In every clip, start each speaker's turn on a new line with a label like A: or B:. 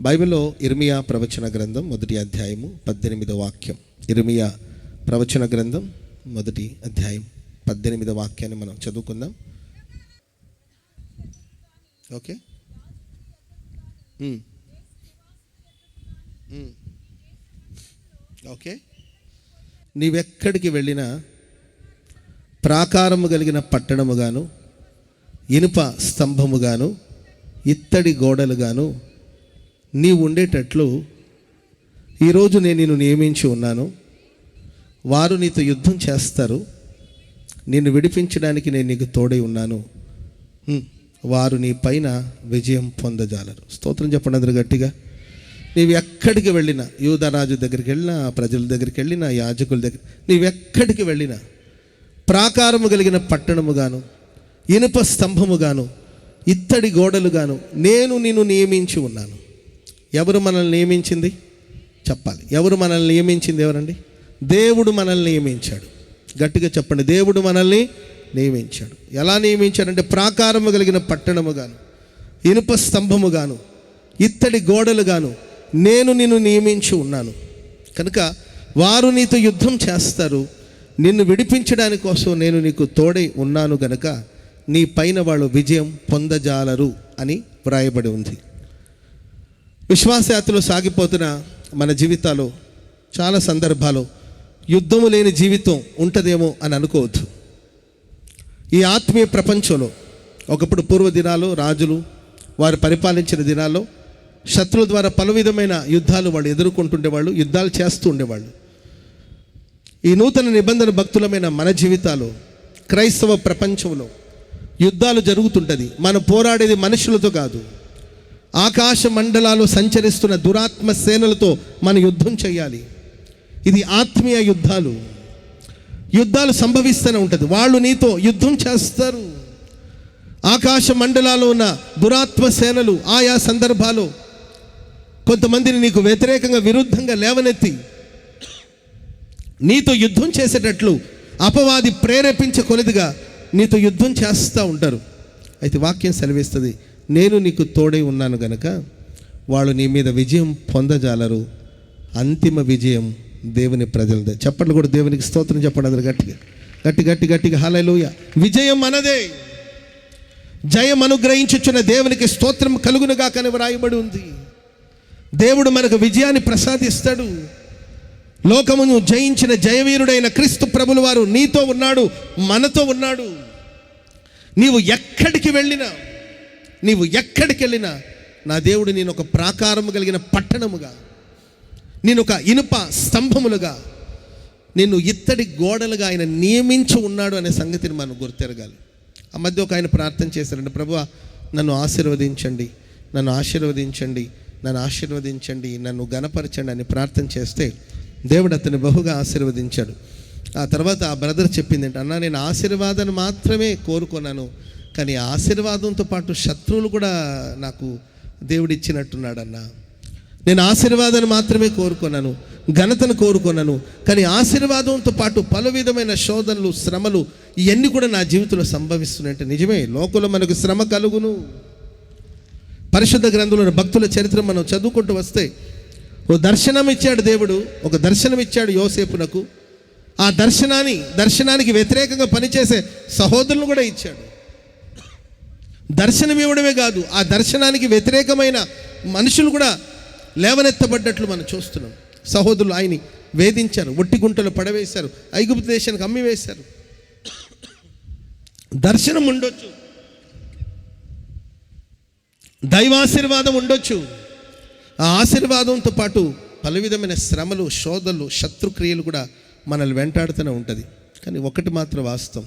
A: బైబిల్లో ఇర్మియా ప్రవచన గ్రంథం మొదటి అధ్యాయము పద్దెనిమిదో వాక్యం. ఇర్మియా ప్రవచన గ్రంథం మొదటి అధ్యాయం పద్దెనిమిదో వాక్యాన్ని మనం చదువుకుందాం. ఓకే? ఓకే? నీవెక్కడికి వెళ్ళినా ప్రాకారము కలిగిన పట్టణముగాను ఇనుప స్తంభముగాను ఇత్తడి గోడలుగాను నీవు ఉండేటట్లు ఈరోజు నేను నిన్ను నియమించి ఉన్నాను. వారు నీతో యుద్ధం చేస్తారు. నిన్ను విడిపించడానికి నేను నీకు తోడై ఉన్నాను. వారు నీ పైన విజయం పొందజాలరు. స్తోత్రం చెప్పండి అందరు గట్టిగా. నీవు ఎక్కడికి వెళ్ళినా యూదరాజు దగ్గరికి వెళ్ళినా ప్రజల దగ్గరికి వెళ్ళినా యాజకుల దగ్గర నీవెక్కడికి వెళ్ళినా ప్రాకారము కలిగిన పట్టణముగాను ఇనుప స్తంభముగాను ఇత్తడి గోడలుగాను నేను నిన్ను నియమించి ఉన్నాను. ఎవరు మనల్ని నియమించింది? చెప్పాలి. ఎవరు మనల్ని నియమించింది ఎవరండి? దేవుడు మనల్ని నియమించాడు. గట్టిగా చెప్పండి. దేవుడు మనల్ని నియమించాడు. ఎలా నియమించాడంటే ప్రాకారము కలిగిన పట్టణముగాను ఇనుప స్తంభముగాను ఇత్తడి గోడలుగాను నేను నిన్ను నియమించి ఉన్నాను. కనుక వారు నీతో యుద్ధం చేస్తారు. నిన్ను విడిపించడానికి కోసం నేను నీకు తోడై ఉన్నాను గనక నీ పైన వాళ్ళు విజయం పొందజాలరు అని వ్రాయబడి ఉంది. విశ్వాసయాత్రలో సాగిపోతున్న మన జీవితాలు చాలా సందర్భాలు. యుద్ధము లేని జీవితం ఉంటుందేమో అని అనుకోవద్దు. ఈ ఆత్మీయ ప్రపంచంలో ఒకప్పుడు పూర్వ దినాలు రాజులు వారు పరిపాలించిన దినాల్లో శత్రువుల ద్వారా పలు విధమైన యుద్ధాలు వాళ్ళు ఎదుర్కొంటుండేవాళ్ళు యుద్ధాలు చేస్తూ ఉండేవాళ్ళు. ఈ నూతన నిబంధన భక్తులమైన మన జీవితాలు క్రైస్తవ ప్రపంచంలో యుద్ధాలు జరుగుతుంటుంది. మనం పోరాడేది మనుషులతో కాదు. ఆకాశ మండలాలు సంచరిస్తున్న దురాత్మ సేనలతో మన యుద్ధం చేయాలి. ఇది ఆత్మీయ యుద్ధాలు. యుద్ధాలు సంభవిస్తూనే ఉంటుంది. వాళ్ళు నీతో యుద్ధం చేస్తారు. ఆకాశ మండలాలు ఉన్న దురాత్మ సేనలు ఆయా సందర్భాలు కొంతమందిని నీకు వ్యతిరేకంగా విరుద్ధంగా లేవనెత్తి నీతో యుద్ధం చేసేటట్లు అపవాది ప్రేరేపించే కొలదిగా నీతో యుద్ధం చేస్తూ ఉంటారు. అయితే వాక్యం సెలవిస్తుంది. నేను నీకు తోడై ఉన్నాను గనక వాళ్ళు నీ మీద విజయం పొందజాలరు. అంతిమ విజయం దేవుని ప్రజలదే. చెప్పండి కూడా దేవునికి స్తోత్రం చెప్పండి అందరు గట్టిగా. గట్టి గట్టి గట్టిగా. హలలుయ విజయం మనదే జయం అనుగ్రహించుచున్న దేవునికి స్తోత్రం కలుగునుగా కని వ్రాయబడి ఉంది. దేవుడు మనకు విజయాన్ని ప్రసాదిస్తాడు. లోకమును జయించిన జయవీరుడైన క్రీస్తు ప్రభుల వారు నీతో ఉన్నాడు మనతో ఉన్నాడు. నీవు ఎక్కడికి వెళ్ళినా నీవు ఎక్కడికి వెళ్ళినా నా దేవుడు నేను ఒక ప్రాకారము కలిగిన పట్టణముగా నేను ఒక ఇనుప స్తంభములుగా నిన్ను ఇత్తడి గోడలుగా ఆయన నియమించి ఉన్నాడు అనే సంగతిని మనం గుర్తెరగాలి. ఆ మధ్య ఒక ఆయన ప్రార్థన చేశారండి ప్రభు నన్ను ఆశీర్వదించండి నన్ను ఆశీర్వదించండి నన్ను ఆశీర్వదించండి నన్ను గణపరచండి అని ప్రార్థన చేస్తే దేవుడు అతన్ని బహుగా ఆశీర్వదించాడు. ఆ తర్వాత ఆ బ్రదర్ చెప్పింది ఏంటి అన్న నేను ఆశీర్వాదాన్ని మాత్రమే కోరుకున్నాను కానీ ఆశీర్వాదంతో పాటు శత్రువులు కూడా నాకు దేవుడిచ్చినట్టున్నాడన్నా. నేను ఆశీర్వాదాన్ని మాత్రమే కోరుకున్నాను ఘనతను కోరుకున్నాను కానీ ఆశీర్వాదంతో పాటు పలు విధమైన శోధనలు శ్రమలు ఇవన్నీ కూడా నా జీవితంలో సంభవిస్తున్నాయంటే నిజమే లోకంలో మనకు శ్రమ కలుగును. పరిశుద్ధ గ్రంథంలో భక్తుల చరిత్ర మనం చదువుకుంటూ వస్తే ఓ దర్శనం ఇచ్చాడు దేవుడు ఒక దర్శనం ఇచ్చాడు యోసేపునకు. ఆ దర్శనాన్ని దర్శనానికి వ్యతిరేకంగా పనిచేసే సహోదరులను కూడా ఇచ్చాడు. దర్శనం ఇవ్వడమే కాదు ఆ దర్శనానికి వ్యతిరేకమైన మనుషులు కూడా లేవనెత్తబడ్డట్లు మనం చూస్తున్నాం. సహోదరులు ఆయన్ని వేధించారు ఒట్టి గుంటలు పడవేశారు ఐగుప్తు దేశానికి అమ్మి వేశారు. దర్శనం ఉండొచ్చు. దైవాశీర్వాదం ఉండొచ్చు. ఆ ఆశీర్వాదంతో పాటు పలు విధమైన శ్రమలు శోధలు శత్రుక్రియలు కూడా మనల్ని వెంటాడుతూనే ఉంటుంది. కానీ ఒకటి మాత్రం వాస్తవం.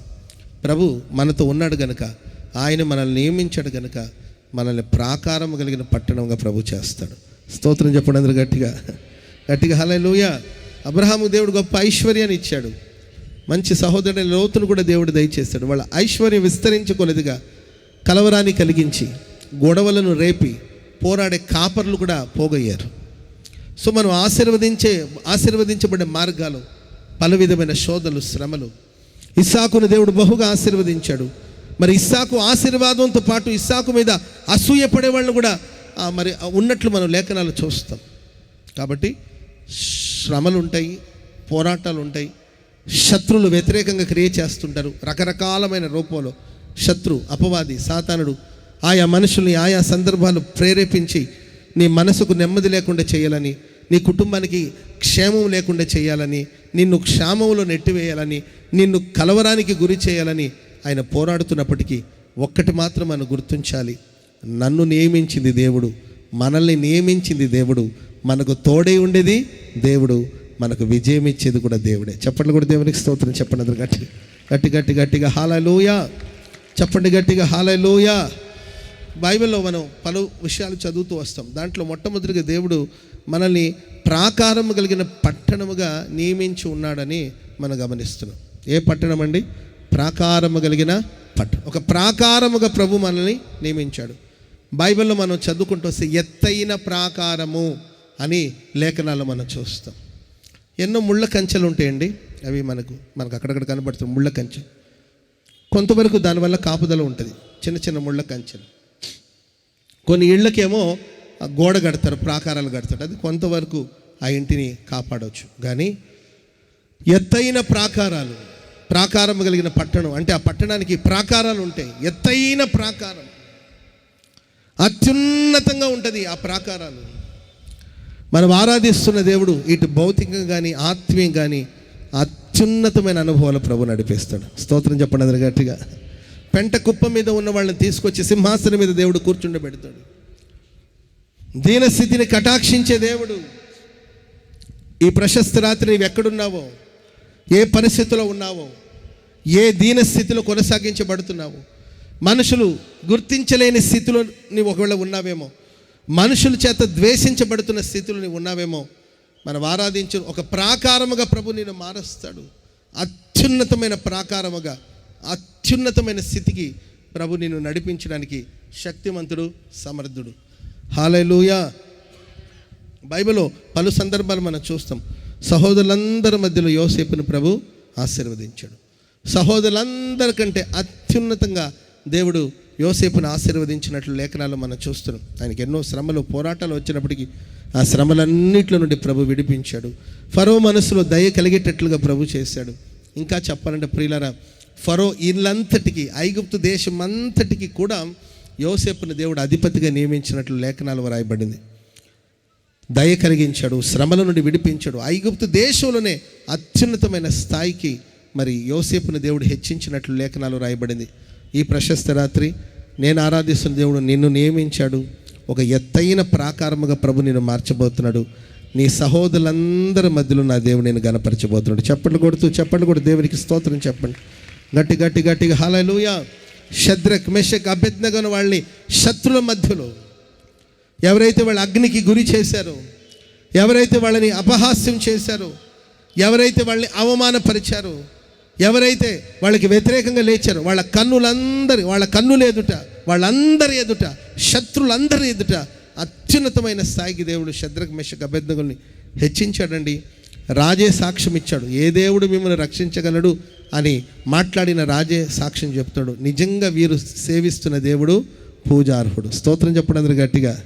A: ప్రభు మనతో ఉన్నాడు గనుక ఆయన మనల్ని నియమించాడు కనుక మనల్ని ప్రాకారం కలిగిన పట్టణంగా ప్రభు చేస్తాడు. స్తోత్రం చెప్పండి అందరూ గట్టిగా. గట్టిగా హలే అబ్రహాము దేవుడు గొప్ప ఐశ్వర్యాన్ని ఇచ్చాడు. మంచి సహోదరుని లోతును కూడా దేవుడు దయచేస్తాడు. వాళ్ళ ఐశ్వర్యం విస్తరించుకొలదిగా. కలవరాన్ని కలిగించి గొడవలను రేపి పోరాడే కాపర్లు కూడా పోగయ్యారు. సో మనం ఆశీర్వదించే ఆశీర్వదించబడే మార్గాలు పలు విధమైన శోధలు శ్రమలు. ఇస్సాకును దేవుడు బహుగా ఆశీర్వదించాడు. మరి ఇస్సాకు ఆశీర్వాదంతో పాటు ఇస్సాకు మీద అసూయ పడే వాళ్ళని కూడా మరి ఉన్నట్లు మనం లేఖనాలు చూస్తాం. కాబట్టి శ్రమలు ఉంటాయి పోరాటాలు ఉంటాయి శత్రువులు వ్యతిరేకంగా క్రియ చేస్తుంటారు. రకరకాలమైన రూపంలో శత్రు అపవాది సాతానుడు ఆయా మనుషుల్ని ఆయా సందర్భాలు ప్రేరేపించి నీ మనసుకు నెమ్మది లేకుండా చేయాలని నీ కుటుంబానికి క్షేమం లేకుండా చేయాలని నిన్ను క్షామంలో నెట్టివేయాలని నిన్ను కలవరానికి గురి చేయాలని ఆయన పోరాడుతున్నప్పటికీ ఒక్కటి మాత్రం మనం గుర్తించాలి. నన్ను నియమించింది దేవుడు మనల్ని నియమించింది దేవుడు మనకు తోడై ఉండేది దేవుడు మనకు విజయం ఇచ్చేది కూడా దేవుడే. చెప్పండి కూడా దేవునికి స్తోత్రం చెప్పండి అందరు గట్టి గట్టి గట్టి గట్టిగా. హాలలోయ చెప్పండి గట్టిగా. హాలలోయ బైబిల్లో మనం పలు విషయాలు చదువుతూ వస్తాం. దాంట్లో మొట్టమొదటిగా దేవుడు మనల్ని ప్రాకారము కలిగిన పట్టణముగా నియమించి ఉన్నాడని మనం గమనిస్తున్నాం. ఏ పట్టణం అండి? ప్రాకారము కలిగిన పట్టు. ఒక ప్రాకారముగా ప్రభు మనల్ని నియమించాడు. బైబిల్లో మనం చదువుకుంటూ వస్తే ఎత్తైన ప్రాకారము అని లేఖనాలు మనం చూస్తాం. ఎన్నో ముళ్ళ కంచెలు ఉంటాయండి. అవి మనకు మనకు అక్కడక్కడ కనబడుతుంది ముళ్ళ కంచె. కొంతవరకు దానివల్ల కాపుదల ఉంటుంది. చిన్న చిన్న ముళ్ళ కంచెలు. కొన్ని ఇళ్ళకేమో గోడ కడతారు ప్రాకారాలు కడతారు. అది కొంతవరకు ఆ ఇంటిని కాపాడవచ్చు కానీ ఎత్తైన ప్రాకారాలు ప్రాకారం కలిగిన పట్టణం. అంటే ఆ పట్టణానికి ప్రాకారాలు ఉంటాయి. ఎత్తైన ప్రాకారం. అత్యున్నతంగా ఉంటుంది ఆ ప్రాకారాలు. మనం ఆరాధిస్తున్న దేవుడు ఇటు భౌతికంగా కానీ ఆత్మీయం కానీ అత్యున్నతమైన అనుభవాలు ప్రభు నడిపిస్తాడు. స్తోత్రం చెప్పండి అందరు గట్టిగా. పెంట కుప్ప మీద ఉన్న వాళ్ళని తీసుకొచ్చి సింహాసనం మీద దేవుడు కూర్చుండబెడతాడు. దీనస్థితిని కటాక్షించే దేవుడు ఈ ప్రశస్త రాత్రి నీవు ఎక్కడున్నావో ఏ పరిస్థితిలో ఉన్నావో ఏ దీనస్థితిలో కొనసాగించబడుతున్నావు? మనుషులు గుర్తించలేని స్థితిలో నీవు ఒకవేళ ఉన్నావేమో మనుషుల చేత ద్వేషించబడుతున్న స్థితిలో నీవు ఉన్నావేమో మనం ఆరాధించు ఒక ప్రాకారముగా ప్రభు నేను మారుస్తాడు. అత్యున్నతమైన ప్రాకారముగా అత్యున్నతమైన స్థితికి ప్రభు నిన్ను నడిపించడానికి శక్తిమంతుడు సమర్థుడు. హాలూయా బైబిల్లో పలు సందర్భాలు మనం చూస్తాం. సహోదరులందరి మధ్యలో యోసేపును ప్రభు ఆశీర్వదించాడు. సహోదరులందరికంటే అత్యున్నతంగా దేవుడు యోసేపును ఆశీర్వదించినట్లు లేఖనాలు మనం చూస్తున్నాం. ఆయనకి ఎన్నో శ్రమలు పోరాటాలు వచ్చినప్పటికీ ఆ శ్రమలన్నిట్లో నుండి ప్రభు విడిపించాడు. ఫరో మనసులో దయ కలిగేటట్లుగా ప్రభు చేశాడు. ఇంకా చెప్పాలంటే ప్రియులరా ఫరో ఇల్లంతటికి ఐగుప్తు దేశం అంతటికి కూడా యోసేపును దేవుడు అధిపతిగా నియమించినట్లు లేఖనాలు వ్రాయబడింది. దయ కలిగించాడు శ్రమల నుండి విడిపించాడు. ఐగుప్తు దేశంలోనే అత్యున్నతమైన స్థాయికి మరి యోసేపుని దేవుడు హెచ్చించినట్లు లేఖనాలు రాయబడింది. ఈ ప్రశస్త రాత్రి నేను ఆరాధిస్తున్న దేవుడు నిన్ను నియమించాడు. ఒక ఎత్తైన ప్రాకారముగా ప్రభు నిన్ను మార్చబోతున్నాడు. నీ సహోదరులందరి మధ్యలో నా దేవుడు నేను గనపరచబోతున్నాడు. చెప్పండి కొడుతూ చెప్పండి కూడా దేవునికి స్తోత్రం చెప్పండి. గట్టి గట్టి గట్టిగా హలలుయ శద్రక్ మెషక్ అభ్యర్థన వాళ్ళని శత్రుల మధ్యలో. ఎవరైతే వాళ్ళ అగ్నికి గురి చేశారో ఎవరైతే వాళ్ళని అపహాస్యం చేశారో ఎవరైతే వాళ్ళని అవమానపరిచారో ఎవరైతే వాళ్ళకి వ్యతిరేకంగా లేచారో వాళ్ళ కన్నులందరి వాళ్ళ కన్నులు ఎదుట వాళ్ళందరి ఎదుట శత్రులందరి ఎదుట అత్యున్నతమైన స్థాయికి దేవుడు శద్రక్ మెషక్ అభ్యర్థకుల్ని హెచ్చించాడండి. రాజే సాక్ష్యం ఇచ్చాడు. ఏ దేవుడు మిమ్మల్ని రక్షించగలడు అని మాట్లాడిన రాజే సాక్ష్యం చెప్తాడు. నిజంగా వీరు సేవిస్తున్న దేవుడు పూజార్హుడు. స్తోత్రం చెప్పడం గట్టిగా.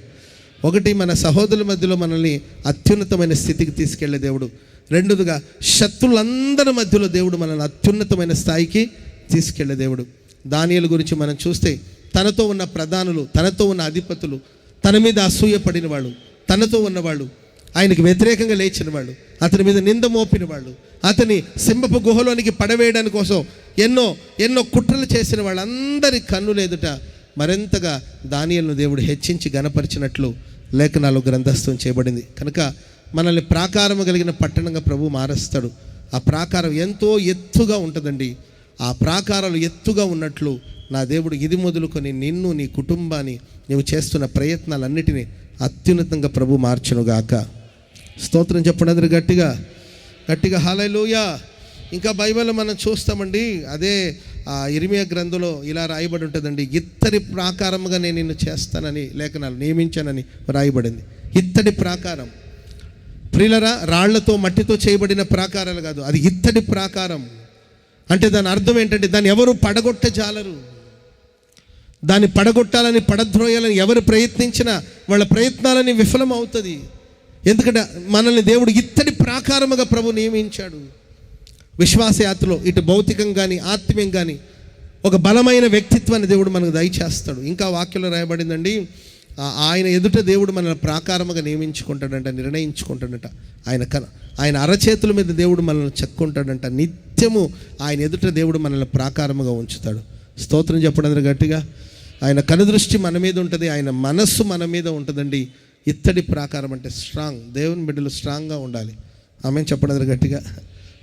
A: ఒకటి మన సహోదరుల మధ్యలో మనల్ని అత్యున్నతమైన స్థితికి తీసుకెళ్ళే దేవుడు. రెండోదిగా శత్రులందరి మధ్యలో దేవుడు మనల్ని అత్యున్నతమైన స్థాయికి తీసుకెళ్ళే దేవుడు. దానియల గురించి మనం చూస్తే తనతో ఉన్న ప్రధానులు తనతో ఉన్న అధిపతులు తన మీద అసూయపడిన వాళ్ళు తనతో ఉన్నవాళ్ళు ఆయనకి వ్యతిరేకంగా లేచిన వాళ్ళు అతని మీద నింద మోపిన వాళ్ళు అతని సింహపు గుహలోనికి పడవేయడానికి కోసం ఎన్నో ఎన్నో కుట్రలు చేసిన వాళ్ళందరి కన్నులు ఎదుట మరింతగా దానియలను దేవుడు హెచ్చించి గనపరిచినట్లు లేఖనాలు గ్రంథస్థం చేయబడింది. కనుక మనల్ని ప్రాకారము కలిగిన పట్టణంగా ప్రభు మారుస్తాడు. ఆ ప్రాకారం ఎంతో ఎత్తుగా ఉంటుందండి. ఆ ప్రాకారాలు ఎత్తుగా ఉన్నట్లు నా దేవుడు ఇది మొదలుకొని నిన్ను నీ కుటుంబాన్ని నీవు చేస్తున్న ప్రయత్నాలన్నిటినీ అత్యున్నతంగా ప్రభు మార్చునుగాక స్తోత్రం చెప్పండి అందరు గట్టిగా. గట్టిగా హాలూయా ఇంకా బైబిల్ మనం చూస్తామండి అదే ఇరిమియ గ్రంథంలో ఇలా రాయబడి ఉంటుందండి ఇత్తడి ప్రాకారముగా నేను నిన్ను చేస్తానని లేఖనాలు నియమించానని రాయబడింది. ఇత్తడి ప్రాకారం. ప్రిలరా రాళ్ళతో మట్టితో చేయబడిన ప్రాకారాలు కాదు అది ఇత్తడి ప్రాకారం. అంటే దాని అర్థం ఏంటంటే దాన్ని ఎవరు పడగొట్ట జాలరు? దాన్ని పడగొట్టాలని పడద్రోయాలని ఎవరు ప్రయత్నించినా వాళ్ళ ప్రయత్నాలని విఫలం అవుతుంది ఎందుకంటే మనల్ని దేవుడు ఇత్తడి ప్రాకారముగా ప్రభు నియమించాడు. విశ్వాసయాత్రలో ఇటు భౌతికం కానీ ఆత్మీయం కానీ ఒక బలమైన వ్యక్తిత్వాన్ని దేవుడు మనకు దయచేస్తాడు. ఇంకా వాక్యంలో రాయబడిందండి ఆయన ఎదుట దేవుడు మనల్ని ప్రాకారముగా నియమించుకుంటాడంట నిర్ణయించుకుంటాడంట. ఆయన కన ఆయన అరచేతుల మీద దేవుడు మనల్ని చెక్కుంటాడంట. నిత్యము ఆయన ఎదుట దేవుడు మనల్ని ప్రాకారముగా ఉంచుతాడు. స్తోత్రం చెప్పడం గట్టిగా. ఆయన కనుదృష్టి మన మీద ఉంటుంది ఆయన మనస్సు మన మీద ఉంటుందండి. ఇత్తడి ప్రాకారం అంటే స్ట్రాంగ్ దేవుని బిడ్డలు స్ట్రాంగ్గా ఉండాలి. ఆమె చెప్పడం గట్టిగా.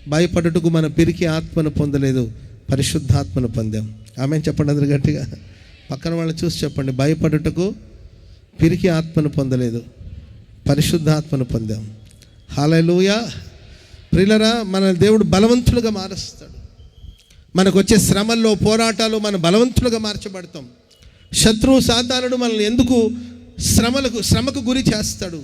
A: భయపడుటకు మన పిరికి ఆత్మను పొందలేదు పరిశుద్ధాత్మను పొందాం. ఆమె చెప్పండి అందరు గట్టిగా. పక్కన వాళ్ళని చూసి చెప్పండి. భయపడుటకు పిరికి ఆత్మను పొందలేదు పరిశుద్ధాత్మను పొందాం. హాలూయ ప్రిలరా మన దేవుడు బలవంతులుగా మారుస్తాడు. మనకు వచ్చే శ్రమల్లో పోరాటాలు మన బలవంతులుగా మార్చబడతాం. శత్రువు సాధారణుడు మనల్ని ఎందుకు శ్రమలకు శ్రమకు గురి చేస్తాడు?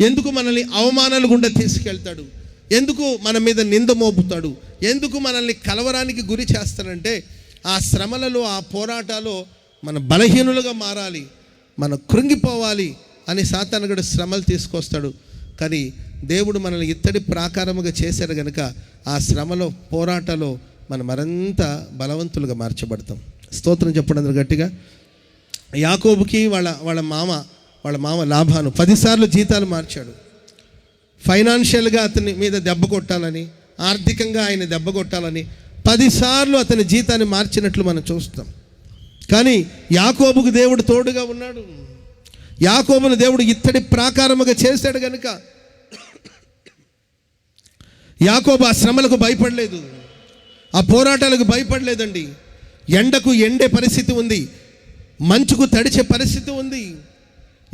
A: ఎందుకు మనల్ని అవమానాలు గుండా తీసుకెళ్తాడు? ఎందుకు మన మీద నింద మోపుతాడు? ఎందుకు మనల్ని కలవరానికి గురి చేస్తాడంటే ఆ శ్రమలలో ఆ పోరాటాలో మన బలహీనులుగా మారాలి మన కృంగిపోవాలి అని సాతానుగడు శ్రమలు తీసుకొస్తాడు. కానీ దేవుడు మనల్ని ఇత్తడి ప్రాకారముగా చేశాడు కనుక ఆ శ్రమలో పోరాటలో మనం మరింత బలవంతులుగా మార్చబడతాం. స్తోత్రం చెప్పడం గట్టిగా. యాకోబుకి వాళ్ళ వాళ్ళ మామ వాళ్ళ మామ లాభాను పదిసార్లు జీతాలు మార్చాడు. ఫైనాన్షియల్గా అతని మీద దెబ్బ కొట్టాలని ఆర్థికంగా ఆయన దెబ్బ కొట్టాలని పదిసార్లు అతని జీతాన్ని మార్చినట్లు మనం చూస్తాం. కానీ యాకోబుకు దేవుడు తోడుగా ఉన్నాడు. యాకోబును దేవుడు ఇత్తడి ప్రాకారముగా చేశాడు కనుక యాకోబు ఆ శ్రమలకు భయపడలేదు. ఆ పోరాటాలకు భయపడలేదండి. ఎండకు ఎండే పరిస్థితి ఉంది. మంచుకు తడిచే పరిస్థితి ఉంది.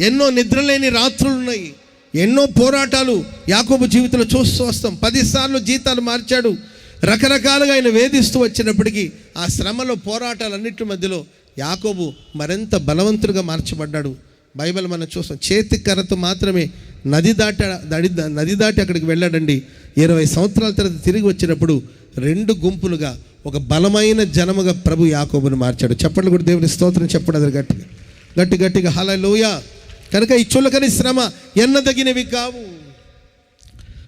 A: ఎన్నో నిద్రలేని రాత్రులు ఉన్నాయి ఎన్నో పోరాటాలు యాకోబు జీవితంలో చూస్తూ వస్తాం. పదిసార్లు జీతాలు మార్చాడు. రకరకాలుగా ఆయన వేధిస్తూ వచ్చినప్పటికీ ఆ శ్రమలో పోరాటాలన్నిటి మధ్యలో యాకోబు మరింత బలవంతుడిగా మార్చబడ్డాడు. బైబిల్ మనం చూస్తాం. చేతి కర్రతో మాత్రమే నది దాట దడి నది దాటి అక్కడికి వెళ్ళాడండి. ఇరవై సంవత్సరాల తర్వాత తిరిగి వచ్చినప్పుడు రెండు గుంపులుగా ఒక బలమైన జనముగా ప్రభు యాకోబును మార్చాడు. చెప్పండి కూడా దేవుని స్తోత్రం చెప్పడం అది గట్టిగా. గట్టి గట్టిగా. హలలోయ కనుక ఈ చులకని శ్రమ ఎన్నదగినవి కావు.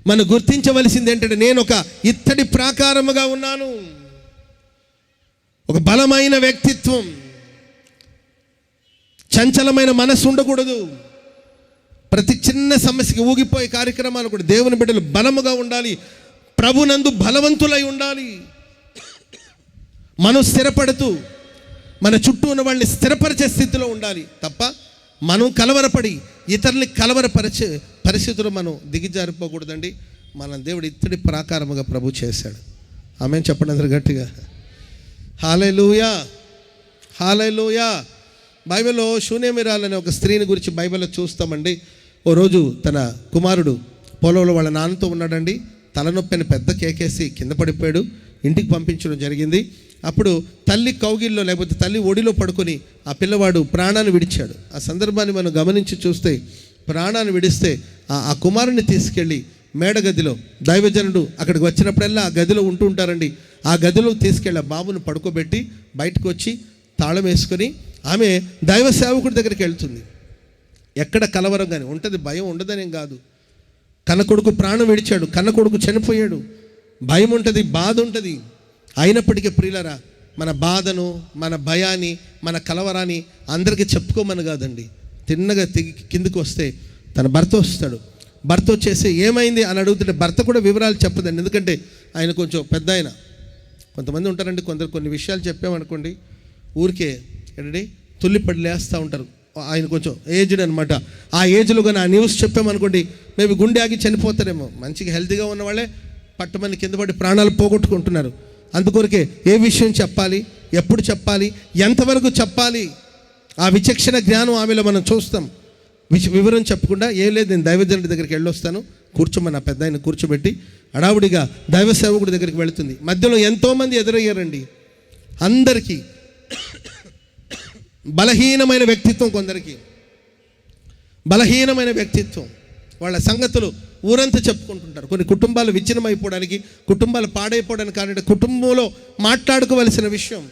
A: మనం గుర్తించవలసింది ఏంటంటే నేను ఒక ఇత్తడి ప్రాకారముగా ఉన్నాను. ఒక బలమైన వ్యక్తిత్వం. చంచలమైన మనసు ఉండకూడదు. ప్రతి చిన్న సమస్యకి ఊగిపోయే కార్యక్రమాలు కూడా దేవుని బిడ్డలు బలముగా ఉండాలి. ప్రభునందు బలవంతులై ఉండాలి. మనం స్థిరపడుతూ మన చుట్టూ ఉన్న వాళ్ళని స్థిరపరిచే స్థితిలో ఉండాలి తప్ప మనం కలవరపడి ఇతరుల్ని కలవరపరిచే పరిస్థితులు మనం దిగిజారిపోకూడదండి. మన దేవుడు ఇత్తడి ప్రాకారముగా ప్రభు చేశాడు. ఆమె చెప్పండి అందరు గట్టిగా. హాలూయా హాలూయా బైబిల్లో శూన్యమిరాలు అనే ఒక స్త్రీని గురించి బైబిల్లో చూస్తామండి. ఓ రోజు తన కుమారుడు పొలంలో వాళ్ళ నాన్నతో ఉన్నాడండి. తలనొప్పి అని పెద్ద కేకేసి కింద పడిపోయాడు. ఇంటికి పంపించడం జరిగింది. అప్పుడు తల్లి కౌగిల్లో లేకపోతే తల్లి ఒడిలో పడుకొని ఆ పిల్లవాడు ప్రాణాన్ని విడిచాడు. ఆ సందర్భాన్ని మనం గమనించి చూస్తే ప్రాణాన్ని విడిస్తే ఆ కుమారుని తీసుకెళ్ళి మేడగదిలో దైవజనుడు అక్కడికి వచ్చినప్పుడల్లా ఆ గదిలో ఉంటూ ఉంటారండి. ఆ గదిలో తీసుకెళ్ళి ఆ బాబును పడుకోబెట్టి బయటకు వచ్చి తాళం వేసుకొని ఆమె దైవ సేవకుడి దగ్గరికి వెళ్తుంది. ఎక్కడ కలవరం కానీ ఉంటుంది భయం ఉండదనేం కాదు. కన్న కొడుకు ప్రాణం విడిచాడు కన్న కొడుకు చనిపోయాడు. భయం ఉంటుంది బాధ ఉంటుంది. అయినప్పటికీ ప్రియులరా మన బాధను మన భయాన్ని మన కలవరాన్ని అందరికీ చెప్పుకోమని కాదండి. తిన్నగా తిగి కిందికి వస్తే తన భర్త వస్తాడు. భర్త వచ్చేసి ఏమైంది అని అడుగుతుంటే భర్త కూడా వివరాలు చెప్పదండి. ఎందుకంటే ఆయన కొంచెం పెద్ద ఆయన. కొంతమంది ఉంటారండి కొందరు కొన్ని విషయాలు చెప్పామనుకోండి ఊరికే ఏంటండి తుల్లిపడి లేస్తూ ఉంటారు. ఆయన కొంచెం ఏజ్డ్ అనమాట ఆ ఏజ్లో కానీ ఆ న్యూస్ చెప్పామనుకోండి మేబీ గుండె ఆగి చనిపోతారేమో. మంచిగా హెల్తీగా ఉన్న వాళ్ళే పట్టమని కింద పడి ప్రాణాలు పోగొట్టుకుంటున్నారు. అందుకొరకే ఏ విషయం చెప్పాలి? ఎప్పుడు చెప్పాలి? ఎంతవరకు చెప్పాలి? ఆ విచక్షణ జ్ఞానం ఆమెలో మనం చూస్తాం. విష- వివరం చెప్పకుండా ఏం లేదు నేను దైవజనుడి దగ్గరికి వెళ్ళొస్తాను. కూర్చోమని నా పెద్ద ఆయన కూర్చోబెట్టి అడావుడిగా దైవ సేవకుడి దగ్గరికి వెళుతుంది. మధ్యలో ఎంతోమంది ఎదురయ్యారండి. అందరికీ బలహీనమైన వ్యక్తిత్వం కొందరికి. బలహీనమైన వ్యక్తిత్వం. వాళ్ళ సంగతులు ఊరంతా చెప్పుకుంటుంటారు. కొన్ని కుటుంబాలు విచ్ఛిన్నమైపోవడానికి కుటుంబాలు పాడైపోవడానికి కానీ కుటుంబంలో మాట్లాడుకోవలసిన విషయం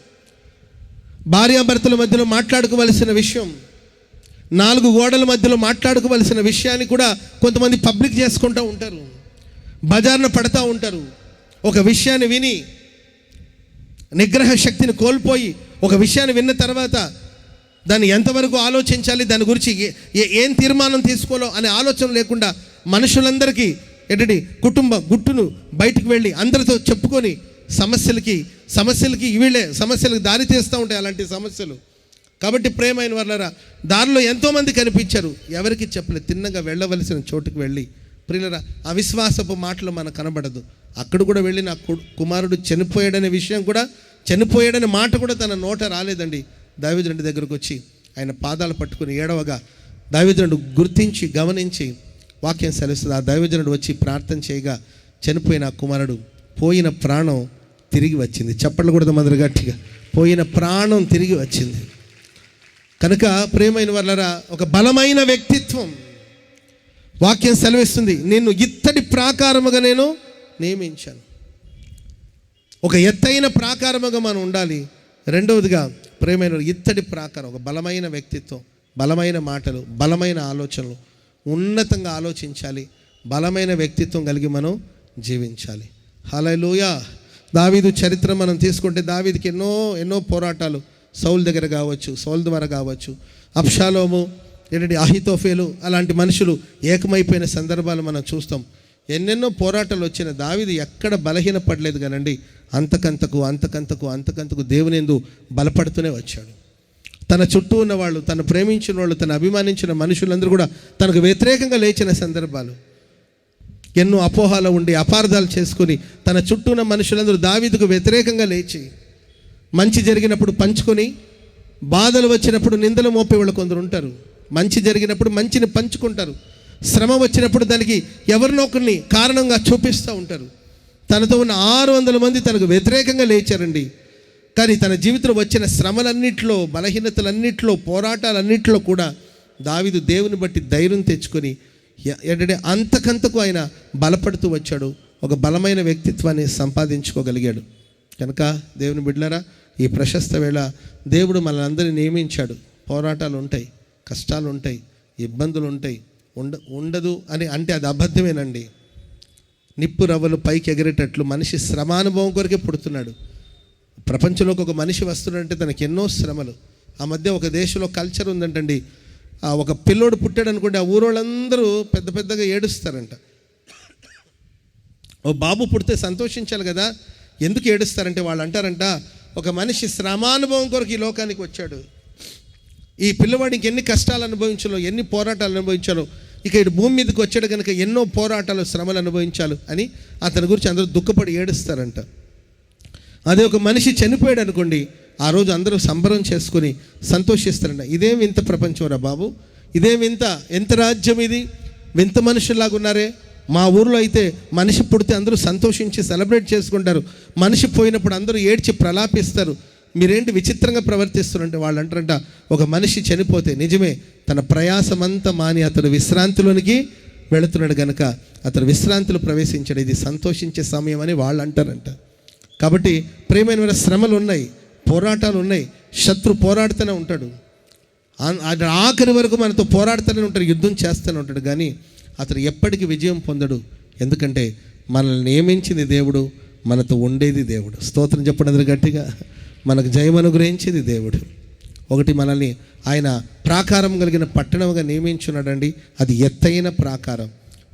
A: భార్యాభర్తల మధ్యలో మాట్లాడుకోవలసిన విషయం నాలుగు గోడల మధ్యలో మాట్లాడుకోవలసిన విషయాన్ని కూడా కొంతమంది పబ్లిక్ చేసుకుంటూ ఉంటారు. బజార్న పడతా ఉంటారు. ఒక విషయాన్ని విని నిగ్రహ శక్తిని కోల్పోయి ఒక విషయాన్ని విన్న తర్వాత దాన్ని ఎంతవరకు ఆలోచించాలి దాని గురించి ఏ- ఏం తీర్మానం తీసుకోవాలో అనే ఆలోచన లేకుండా మనుషులందరికీ ఏంటంటే కుటుంబ గుట్టును బయటికి వెళ్ళి అందరితో చెప్పుకొని సమస్యలకి సమస్యలకి వీళ్ళే సమస్యలకు దారి తీస్తూ ఉంటాయి అలాంటి సమస్యలు. కాబట్టి ప్రేమైన వాళ్ళరా దారిలో ఎంతోమంది కనిపించారు. ఎవరికి చెప్పలేదు తిన్నగా వెళ్ళవలసిన చోటుకు వెళ్ళి. ప్రియులరా అవిశ్వాసపు మాటలు మనకు కనబడదు. అక్కడ కూడా వెళ్ళి నా కుమారుడు చనిపోయాడనే విషయం కూడా చనిపోయాడనే మాట కూడా తన నోట రాలేదండి. దావిద్రుడి దగ్గరకు వచ్చి ఆయన పాదాలు పట్టుకుని ఏడవగా దావిద్రుడు గుర్తించి గమనించి వాక్యం సెలవుస్తుంది. ఆ దైవజనుడు వచ్చి ప్రార్థన చేయగా చనిపోయిన కుమారుడు పోయిన ప్రాణం తిరిగి వచ్చింది. చప్పట్లు కూడా మొదలు గట్టిగా. పోయిన ప్రాణం తిరిగి వచ్చింది. కనుక ప్రేమైన వాళ్ళరా ఒక బలమైన వ్యక్తిత్వం వాక్యం సెలవిస్తుంది. నిన్ను ఇత్తడి ప్రాకారముగా నేను నియమించాను. ఒక ఎత్తైన ప్రాకారముగా మనం ఉండాలి. రెండవదిగా ప్రేమైన ఇత్తడి ప్రాకారం ఒక బలమైన వ్యక్తిత్వం బలమైన మాటలు బలమైన ఆలోచనలు ఉన్నతంగా ఆలోచించాలి. బలమైన వ్యక్తిత్వం కలిగి మనం జీవించాలి. హలలోయ దావీదు చరిత్ర మనం తీసుకుంటే దావీదికి ఎన్నో ఎన్నో పోరాటాలు. సౌల్ దగ్గర కావచ్చు సౌల్ ద్వారా కావచ్చు. అప్షాలోము ఏంటంటే అహితోఫేలు అలాంటి మనుషులు ఏకమైపోయిన సందర్భాలు మనం చూస్తాం. ఎన్నెన్నో పోరాటాలు వచ్చిన దావిది ఎక్కడ బలహీన పడలేదు కానండి. అంతకంతకు అంతకంతకు అంతకంతకు దేవుని ఎందు బలపడుతూనే వచ్చాడు. తన చుట్టూ ఉన్న వాళ్ళు తను ప్రేమించిన వాళ్ళు తను అభిమానించిన మనుషులందరూ కూడా తనకు వ్యతిరేకంగా లేచిన సందర్భాలు. ఎన్నో అపోహాలు ఉండి అపార్థాలు చేసుకుని తన చుట్టూ ఉన్న మనుషులందరూ దావీదుకు వ్యతిరేకంగా లేచి మంచి జరిగినప్పుడు పంచుకొని బాధలు వచ్చినప్పుడు నిందలు మోపే వాళ్ళు కొందరు ఉంటారు. మంచి జరిగినప్పుడు మంచిని పంచుకుంటారు. శ్రమ వచ్చినప్పుడు దానికి ఎవరినొకరిని కారణంగా చూపిస్తూ ఉంటారు. తనతో ఉన్న ఆరు వందల మంది తనకు వ్యతిరేకంగా లేచారండి. కానీ తన జీవితంలో వచ్చిన శ్రమలన్నింటిలో బలహీనతలన్నిట్లో పోరాటాలన్నిట్లో కూడా దావిదు దేవుని బట్టి ధైర్యం తెచ్చుకొని ఎ- ఏంటంటే అంతకంతకు ఆయన బలపడుతూ వచ్చాడు. ఒక బలమైన వ్యక్తిత్వాన్ని సంపాదించుకోగలిగాడు. కనుక దేవుని బిడ్డలారా ఈ ప్రశస్త వేళ దేవుడు మనల్ని అందరినీ నియమించాడు. పోరాటాలు ఉంటాయి కష్టాలు ఉంటాయి ఇబ్బందులు ఉంటాయి ఉండ ఉండదు అని అంటే అది అబద్ధమేనండి. నిప్పు రవ్వలు పైకి ఎగిరేటట్లు మనిషి శ్రమానుభవం కొరకే పుడుతున్నాడు. ప్రపంచంలోకి ఒక మనిషి వస్తున్నాడంటే తనకి ఎన్నో శ్రమలు. ఆ మధ్య ఒక దేశంలో కల్చర్ ఉందంటండి. ఒక పిల్లోడు పుట్టాడు అనుకోండి ఆ ఊరోళ్ళందరూ పెద్ద పెద్దగా ఏడుస్తారంట. ఓ బాబు పుడితే సంతోషించాలి కదా ఎందుకు ఏడుస్తారంటే వాళ్ళు అంటారంట ఒక మనిషి శ్రమానుభవం కొరకు ఈ లోకానికి వచ్చాడు. ఈ పిల్లవాడికి ఎన్ని కష్టాలు అనుభవించాలో ఎన్ని పోరాటాలు అనుభవించాలో ఇక ఇటు భూమి మీదకి వచ్చాడు కనుక ఎన్నో పోరాటాలు శ్రమలు అనుభవించాలి అని అతని గురించి అందరూ దుఃఖపడి ఏడుస్తారంట. అదే ఒక మనిషి చనిపోయాడు అనుకోండి ఆ రోజు అందరూ సంబరం చేసుకుని సంతోషిస్తారంట. ఇదేం వింత ప్రపంచం రా బాబు? ఇదేం వింత ఎంత రాజ్యం ఇది? వింత మనుషుల్లాగా ఉన్నారే? మా ఊర్లో అయితే మనిషి పుడితే అందరూ సంతోషించి సెలబ్రేట్ చేసుకుంటారు. మనిషి పోయినప్పుడు అందరూ ఏడ్చి ప్రలాపిస్తారు. మీరేంటి విచిత్రంగా ప్రవర్తిస్తున్నారంటే వాళ్ళు అంటారంట ఒక మనిషి చనిపోతే నిజమే తన ప్రయాసమంతా మాని అతడు విశ్రాంతిలోనికి వెళుతున్నాడు గనక అతడు విశ్రాంతిలో ప్రవేశించాడు. ఇది సంతోషించే సమయం అని వాళ్ళు అంటారంట. కాబట్టి ప్రేమైన శ్రమలు ఉన్నాయి పోరాటాలు ఉన్నాయి శత్రు పోరాడుతూనే ఉంటాడు. ఆఖరి వరకు మనతో పోరాడుతూనే ఉంటాడు యుద్ధం చేస్తూనే ఉంటాడు. కానీ అతడు ఎప్పటికీ విజయం పొందడు. ఎందుకంటే మనల్ని నియమించింది దేవుడు మనతో ఉండేది దేవుడు. స్తోత్రం చెప్పడం గట్టిగా. మనకు జయం అనుగ్రహించేది దేవుడు. ఒకటి మనల్ని ఆయన ప్రాకారం కలిగిన పట్టణంగా నియమించున్నాడండి. అది ఎత్తైన ప్రాకారం.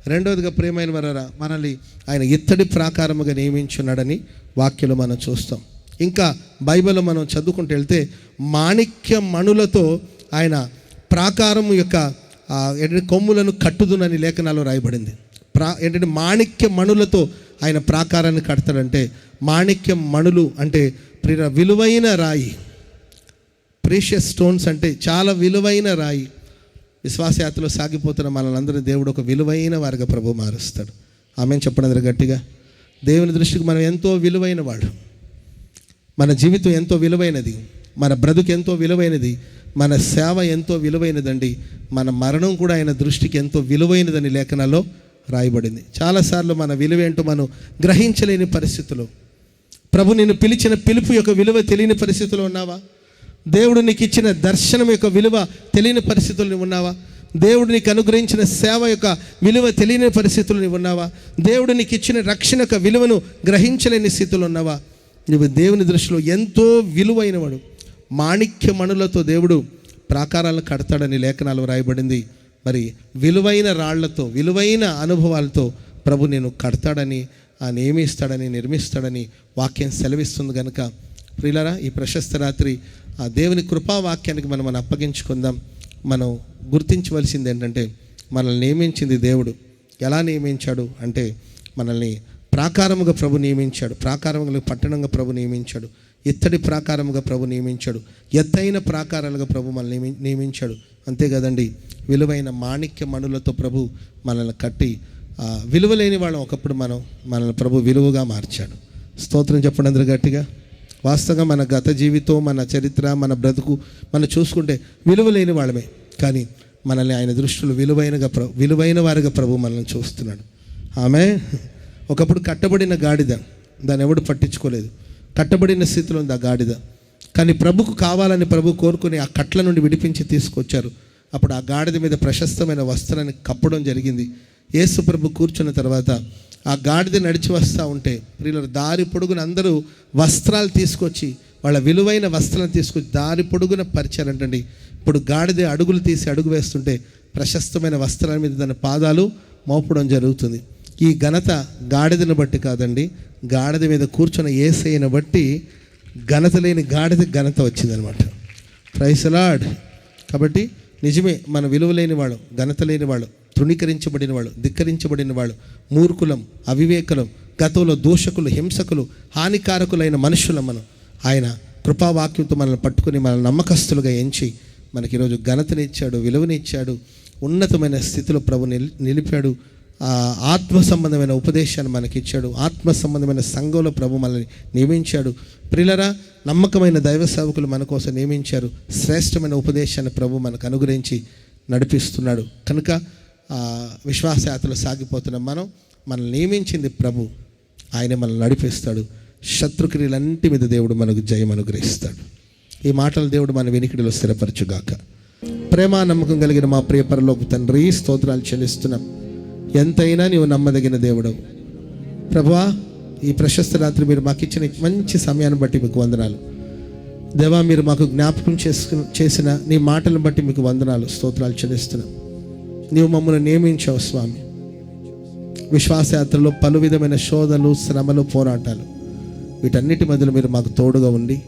A: రెండవదిగా ప్రేమైన వరరా మనల్ని ఆయన ఇత్తడి ప్రాకారముగా నియమించున్నాడని వాక్యలో మనం చూస్తాం. ఇంకా బైబిల్లో మనం చదువుకుంటూ వెళ్తే మాణిక్య మణులతో ఆయన ప్రాకారం యొక్క ఏంటంటే కొమ్ములను కట్టుదునని లేఖనాల్లో రాయబడింది. ప్రా ఏంటంటే మాణిక్య మణులతో ఆయన ప్రాకారాన్ని కడతాడంటే మాణిక్య మణులు అంటే విలువైన రాయి. ప్రీషియస్ స్టోన్స్ అంటే చాలా విలువైన రాయి. విశ్వాసయాత్రలో సాగిపోతున్న మనల్ని దేవుడు ఒక విలువైన వారిగా ప్రభు మారుస్తాడు. ఆమె చెప్పడం గట్టిగా. దేవుని దృష్టికి మనం ఎంతో విలువైన వాడు. మన జీవితం ఎంతో విలువైనది. మన బ్రతుకు ఎంతో విలువైనది. మన సేవ ఎంతో విలువైనదండి. మన మరణం కూడా ఆయన దృష్టికి ఎంతో విలువైనదని లేఖనాల్లో రాయబడింది. చాలాసార్లు మన విలువ ఏంటో మనం గ్రహించలేని పరిస్థితులు. ప్రభు నిన్ను పిలిచిన పిలుపు యొక్క విలువ తెలియని పరిస్థితిలో ఉన్నావా? దేవుడు నీకు ఇచ్చిన దర్శనం యొక్క విలువ తెలియని పరిస్థితులని ఉన్నావా? దేవుడు నీకు అనుగ్రహించిన సేవ యొక్క విలువ తెలియని పరిస్థితులు నీవు ఉన్నావా? దేవుడు నీకు ఇచ్చిన రక్షణ యొక్క విలువను గ్రహించలేని స్థితిలో ఉన్నావా? నువ్వు దేవుని దృష్టిలో ఎంతో విలువైనవాడు. మాణిక్య మణులతో దేవుడు ప్రాకారాలను కడతాడని లేఖనాలు వ్రాయబడింది. మరి విలువైన రాళ్ళతో విలువైన అనుభవాలతో ప్రభు నేను కడతాడని ఆ నియమిస్తాడని నిర్మిస్తాడని వాక్యం సెలవిస్తుంది కనుక ప్రియులరా ఈ ప్రశస్త రాత్రి ఆ దేవుని కృపావాక్యానికి మనం మనం అప్పగించుకుందాం. మనం గుర్తించవలసింది ఏంటంటే మనల్ని నియమించింది దేవుడు. ఎలా నియమించాడు అంటే మనల్ని ప్రాకారముగా ప్రభు నియమించాడు. ప్రాకారముగా పట్టణంగా ప్రభు నియమించాడు. ఇత్తడి ప్రాకారముగా ప్రభు నియమించాడు. ఎత్తైన ప్రాకారాలుగా ప్రభు మనల్ని నియమి- నియమించాడు. అంతే కదండి. విలువైన మాణిక్య మణులతో ప్రభు మనల్ని కట్టి విలువ లేని వాళ్ళం ఒకప్పుడు మనం మనల్ని ప్రభు విలువగా మార్చాడు. స్తోత్రం చెప్పండి అందరు గట్టిగా. వాస్తవంగా మన గత జీవితం మన చరిత్ర మన బ్రతుకు మనం చూసుకుంటే విలువలేని వాళ్ళమే. కానీ మనల్ని ఆయన దృష్టిలో విలువైనగా ప్ర విలువైన వారిగా ప్రభు మనల్ని చూస్తున్నాడు. ఆమె ఒకప్పుడు కట్టబడిన గాడిద దాన్ని ఎవడు పట్టించుకోలేదు. కట్టబడిన స్థితిలో ఉంది ఆ గాడిద. కానీ ప్రభుకు కావాలని ప్రభు కోరుకుని ఆ కట్ల నుండి విడిపించి తీసుకొచ్చారు. అప్పుడు ఆ గాడిద మీద ప్రశస్తమైన వస్త్రాన్ని కప్పడం జరిగింది. యేసు ప్రభు కూర్చున్న తర్వాత ఆ గాడిద నడిచి వస్తూ ఉంటే ప్రియుల దారి పొడుగున అందరూ వస్త్రాలు తీసుకొచ్చి వాళ్ళ విలువైన వస్త్రాలను తీసుకొచ్చి దారి పొడుగున పరిచారంటండి ఇప్పుడు గాడిద అడుగులు తీసి అడుగు వేస్తుంటే ప్రశస్తమైన వస్త్రాల మీద దాని పాదాలు మోపడం జరుగుతుంది. ఈ ఘనత గాడిదను బట్టి కాదండి గాడిద మీద కూర్చున్న ఏసైన బట్టి ఘనత లేని గాడిద ఘనత వచ్చిందనమాట. ప్రైసలాడ్ కాబట్టి నిజమే మన విలువ లేని వాళ్ళు ఘనత లేని వాళ్ళు తృణీకరించబడిన వాళ్ళు ధిక్కరించబడిన వాళ్ళు మూర్ఖులం అవివేకులం గతంలో దూషకులు హింసకులు హానికారకులైన మనుషులం మనం. ఆయన కృపావాక్యంతో మనల్ని పట్టుకుని మన నమ్మకస్తులుగా ఎంచి మనకి ఈరోజు ఘనతనిచ్చాడు విలువనిచ్చాడు ఉన్నతమైన స్థితిలో ప్రభు నిల్ నిలిపాడు. ఆత్మ సంబంధమైన ఉపదేశాన్ని మనకి ఇచ్చాడు. ఆత్మ సంబంధమైన సంఘంలో ప్రభు మనల్ని నియమించాడు. ప్రిలరా నమ్మకమైన దైవ సేవకులు మన కోసం నియమించారు. శ్రేష్టమైన ఉపదేశాన్ని ప్రభు మనకు అనుగ్రహించి నడిపిస్తున్నాడు. కనుక విశ్వాసయాత్రలో సాగిపోతున్నాం మనం. మనల్ని నియమించింది ప్రభు. ఆయన మనల్ని నడిపిస్తాడు. శత్రుక్రియలంటి మీద దేవుడు మనకు జయం అనుగ్రహిస్తాడు. ఈ మాటలు దేవుడు మన వెనికిడిలో స్థిరపరచుగాక. ప్రేమ నమ్మకం కలిగిన మా ప్రియ తండ్రి స్తోత్రాలు చెల్లిస్తున్నాం. ఎంతైనా నీవు నమ్మదగిన దేవుడవు. ప్రభువా ఈ ప్రశస్త రాత్రి మీరు మాకు ఇచ్చిన మంచి సమయాన్ని బట్టి మీకు వందనాలు. దేవా మీరు మాకు జ్ఞాపకం చేసుకు చేసిన నీ మాటలను బట్టి మీకు వందనాలు స్తోత్రాలు చెల్లిస్తున్నాం. నీవు మమ్మల్ని నియమించావు స్వామి. విశ్వాసయాత్రలో పలు విధమైన శోధనలు శ్రమలు పోరాటాలు. వీటన్నిటి మధ్యలో మీరు మాకు తోడుగా ఉండి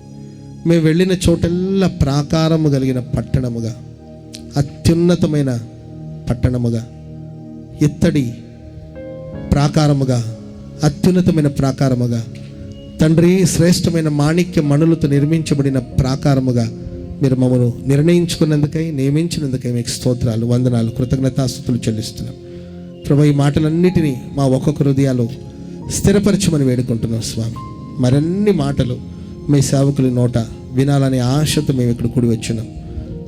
A: మేము వెళ్ళిన చోటల్లా ప్రాకారము కలిగిన పట్టణముగా అత్యున్నతమైన పట్టణముగా ఇత్తడి ప్రాకారముగా అత్యున్నతమైన ప్రాకారముగా తండ్రి శ్రేష్టమైన మాణిక్య మణులతో నిర్మించబడిన ప్రాకారముగా మీరు మమ్మల్ని నిర్ణయించుకున్నందుకై నియమించినందుకై మీకు స్తోత్రాలు వందనాలు కృతజ్ఞతాస్థుతులు చెల్లిస్తున్నాం. ప్రభు ఈ మాటలన్నిటినీ మా ఒక్కొక్క హృదయాలు స్థిరపరచమని వేడుకుంటున్నాం స్వామి. మరన్ని మాటలు మీ సేవకుల నోట వినాలనే ఆశతో మేము ఇక్కడ కూడి వచ్చినాం.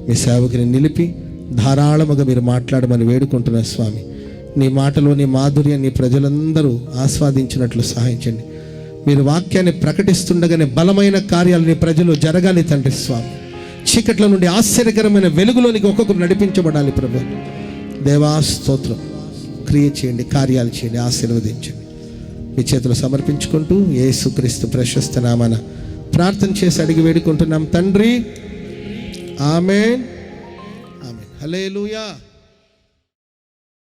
A: మీ సేవకుని నిలిపి ధారాళముగా మీరు మాట్లాడమని వేడుకుంటున్నాం స్వామి. నీ మాటలో నీ మాధుర్యం నీ ప్రజలందరూ ఆస్వాదించినట్లు సహాయించండి మీరు వాక్యాన్ని ప్రకటిస్తుండగానే బలమైన కార్యాలు నీ ప్రజలు జరగాలి తండ్రి స్వామి. చీకట్ల నుండి ఆశ్చర్యకరమైన వెలుగులోనికి ఒక్కొక్కరు నడిపించబడాలి ప్రభు. దేవా స్తోత్రం. క్రియ చేయండి కార్యాలు చేయండి ఆశీర్వదించండి. మీ చేతులు సమర్పించుకుంటూ యేసుక్రీస్తు ప్రశస్త నామాన ప్రార్థన చేసి అడిగి వేడుకుంటున్నాం. తండ్రి ఆమె ఆమె హలేలుయా